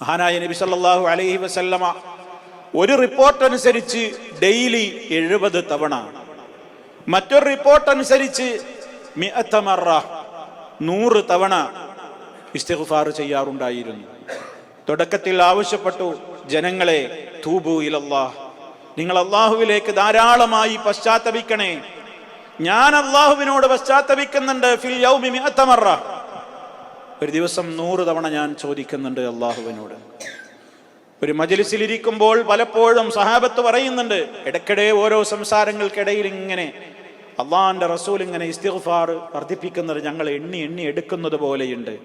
മഹാനായ നബി സല്ലാഹു അലൈഹി വസല്ലമ ഒരു റിപ്പോർട്ട് അനുസരിച്ച് ഡെയിലി എഴുപത് തവണ. മറ്റൊരു റിപ്പോർട്ട് അനുസരിച്ച് നൂറ് തവണ ഇസ്തിഗ്ഫാർ ചെയ്യാറുണ്ടായിരുന്നു. തുടക്കത്തിൽ ആവശ്യപ്പെട്ടു ജനങ്ങളെ തൂബു ഇലല്ലാഹ് നിങ്ങൾ അള്ളാഹുവിലേക്ക് ധാരാളമായി പശ്ചാത്തപിക്കണേ. ഞാൻ അള്ളാഹുവിനോട് പശ്ചാത്തപിക്കുന്നുണ്ട് ഫിൽ യൗമി മിഅത്ത മറ. ഒരു ദിവസം നൂറ് തവണ ഞാൻ ചോദിക്കുന്നുണ്ട് അള്ളാഹുവിനോട്. ഒരു മജലിസിലിരിക്കുമ്പോൾ പലപ്പോഴും സഹാബത്ത് പറയുന്നുണ്ട് ഇടയ്ക്കിടെ ഓരോ സംസാരങ്ങൾക്കിടയിൽ ഇങ്ങനെ അള്ളാഹിന്റെ റസൂൽ ഇങ്ങനെ ഇസ്തിഫാർ വർദ്ധിപ്പിക്കുന്നത് ഞങ്ങൾ എണ്ണി എണ്ണി എടുക്കുന്നത് പോലെയുണ്ട്.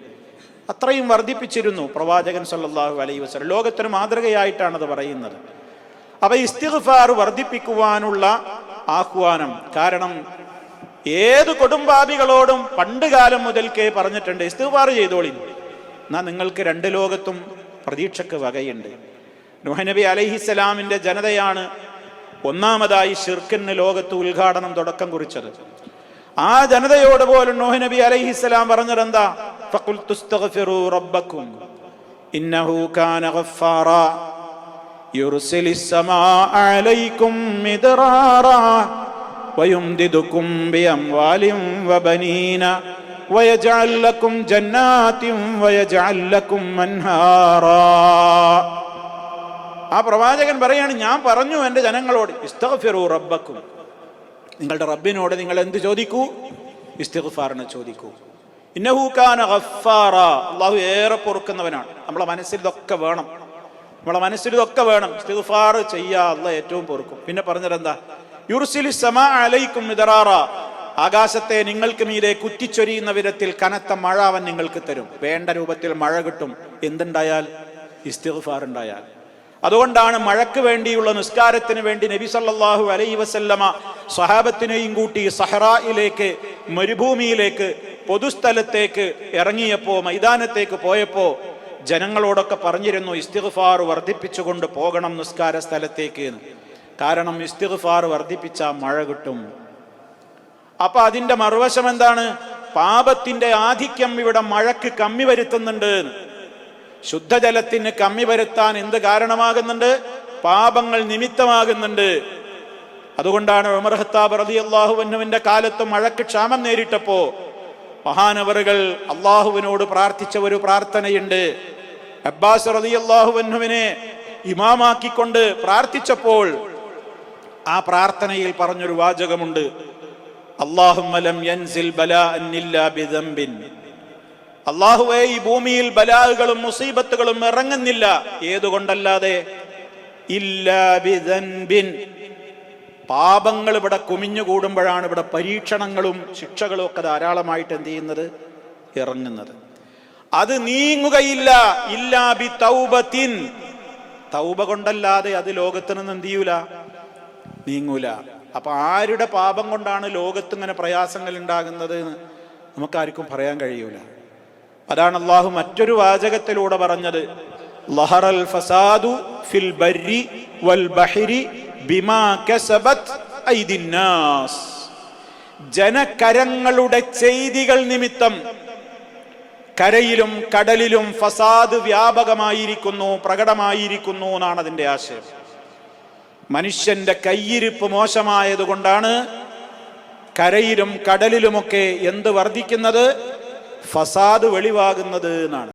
അത്രയും വർദ്ധിപ്പിച്ചിരുന്നു പ്രവാചകൻ സല്ലാഹു അലൈ വസ്ലം ലോകത്തിന് മാതൃകയായിട്ടാണ് അത് പറയുന്നത്. അപ്പൊ ഇസ്തിഫാർ വർദ്ധിപ്പിക്കുവാനുള്ള ആഹ്വാനം കാരണം ഏത് കൊടുംബാബികളോടും പണ്ട് കാലം മുതൽക്കേ പറഞ്ഞിട്ടുണ്ട് ഇസ്തുപാർ ചെയ്തോളി. എന്നാ നിങ്ങൾക്ക് രണ്ട് ലോകത്തും പ്രതീക്ഷക്ക് വകയുണ്ട്. നുഹനബി അലഹിസ്സലാമിന്റെ ജനതയാണ് ഒന്നാമതായി ഷിർക്കിന് ലോകത്ത് ഉദ്ഘാടനം തുടക്കം കുറിച്ചത്. ആ ജനതയോട് പോലും നോഹനബി അലഹിസ്സലാം പറഞ്ഞത് ഇന്നഹു കാന അലൈക്കും ويمددكم بأموال وبنين ويجعل لكم جنات ويجعل لكم أنهارا ആ പ്രവാചകൻ പറയാണ് ഞാൻ പറഞ്ഞു എൻ്റെ ജനങ്ങളോട് ഇസ്തഗ്ഫിറു റബ്ബക്കും നിങ്ങളുടെ റബ്ബിനോട് നിങ്ങൾ എന്ത് ചോദിക്കൂ ഇസ്തിഗ്ഫാറിനെ ചോദിക്കൂ ഇന്നഹൂക്കാന ഗഫാറ അള്ളാഹു ഏറെ പൊറുക്കുന്നവനാണ് നമ്മളെ മനസ്സിൽ ഇതൊക്കെ വേണം നമ്മളെ മനസ്സിൽ ഇതൊക്കെ വേണം ഇസ്തിഗ്ഫാർ ചെയ്യാ അല്ല ഏറ്റവും പൊറുക്കും പിന്നെ പറഞ്ഞതെന്താ അലൈക്കും മിതറാറ ആകാശത്തെ നിങ്ങൾക്ക് മീതെ കുറ്റിച്ചൊരിയുന്ന വിധത്തിൽ കനത്ത മഴ അവൻ നിങ്ങൾക്ക് തരും. വേണ്ട രൂപത്തിൽ മഴ കിട്ടും. എന്തുണ്ടായാൽ? ഇസ്തിഫാർ ഉണ്ടായാൽ അതുകൊണ്ടാണ് മഴയ്ക്ക് വേണ്ടിയുള്ള നിസ്കാരത്തിന് വേണ്ടി നബി സല്ലാഹു അലൈ വസല്ലമ സ്വഹാബത്തിനെയും കൂട്ടി സഹറയിലേക്ക് മരുഭൂമിയിലേക്ക് പൊതുസ്ഥലത്തേക്ക് ഇറങ്ങിയപ്പോ മൈതാനത്തേക്ക് പോയപ്പോ ജനങ്ങളോടൊക്കെ പറഞ്ഞിരുന്നു ഇസ്തിഫാർ വർദ്ധിപ്പിച്ചുകൊണ്ട് പോകണം നിസ്കാര സ്ഥലത്തേക്ക് എന്ന്. കാരണം ഇസ്തിഗ്ഫാർ വർദ്ധിപ്പിച്ച മഴ കിട്ടും. അപ്പൊ അതിന്റെ മറുവശം എന്താണ്? പാപത്തിന്റെ ആധിക്യം ഇവിടെ മഴക്ക് കമ്മി വരുത്തുന്നുണ്ട്. ശുദ്ധജലത്തിന് കമ്മി വരുത്താൻ എന്ത് കാരണമാകുന്നുണ്ട്? പാപങ്ങൾ നിമിത്തമാകുന്നുണ്ട്. അതുകൊണ്ടാണ് ഉമർ ഹത്താബ് റതി അള്ളാഹുവിന്റെ കാലത്ത് മഴക്ക് ക്ഷാമം നേരിട്ടപ്പോ മഹാനവറുകൾ അള്ളാഹുവിനോട് പ്രാർത്ഥിച്ച ഒരു പ്രാർത്ഥനയുണ്ട്. അബ്ബാസ് റതി അള്ളാഹുവിനെ ഇമാമാക്കിക്കൊണ്ട് പ്രാർത്ഥിച്ചപ്പോൾ ആ പ്രാർത്ഥനയിൽ പറഞ്ഞൊരു വാചകമുണ്ട്. അള്ളാഹുവേ ഈ ഭൂമിയിൽ ബലാഹുകളും മുസീബത്തുകളും ഇറങ്ങുന്നില്ല. ഏതുകൊണ്ടല്ലാതെ? പാപങ്ങൾ ഇവിടെ കുമിഞ്ഞുകൂടുമ്പോഴാണ് ഇവിടെ പരീക്ഷണങ്ങളും ശിക്ഷകളും ഒക്കെ ധാരാളമായിട്ട് എന്ത് ചെയ്യുന്നത്? ഇറങ്ങുന്നത്. അത് നീങ്ങുകയില്ല. ഇല്ലാബി തൗബത്തിൻ. തൗബ കൊണ്ടല്ലാതെ അത് ലോകത്തിനൊന്നും എന്ത് ചെയ്യൂല? നീങ്ങൂല. അപ്പൊ ആരുടെ പാപം കൊണ്ടാണ് ലോകത്ത് ഇങ്ങനെ പ്രയാസങ്ങൾ ഉണ്ടാകുന്നത് നമുക്കാർക്കും പറയാൻ കഴിയൂല. അതാണ് അള്ളാഹു മറ്റൊരു വാചകത്തിലൂടെ പറഞ്ഞത് ലഹറൽ ഫസാദു ഫിൽ ബർരി വൽ ബഹരി ബിമാ കസബത് ഐദിന്നാസ് ജനകരങ്ങളുടെ ചെയ്തികൾ നിമിത്തം കരയിലും കടലിലും ഫസാദ് വ്യാപകമായിരിക്കുന്നു പ്രകടമായിരിക്കുന്നു എന്നാണ് അതിന്റെ ആശയം. മനുഷ്യന്റെ കയ്യിരിപ്പ് മോശമായതുകൊണ്ടാണ് കരയിലും കടലിലുമൊക്കെ എന്ത് വർദ്ധിക്കുന്നത്? ഫസാദ് വെളിവാകുന്നത് എന്നാണ്.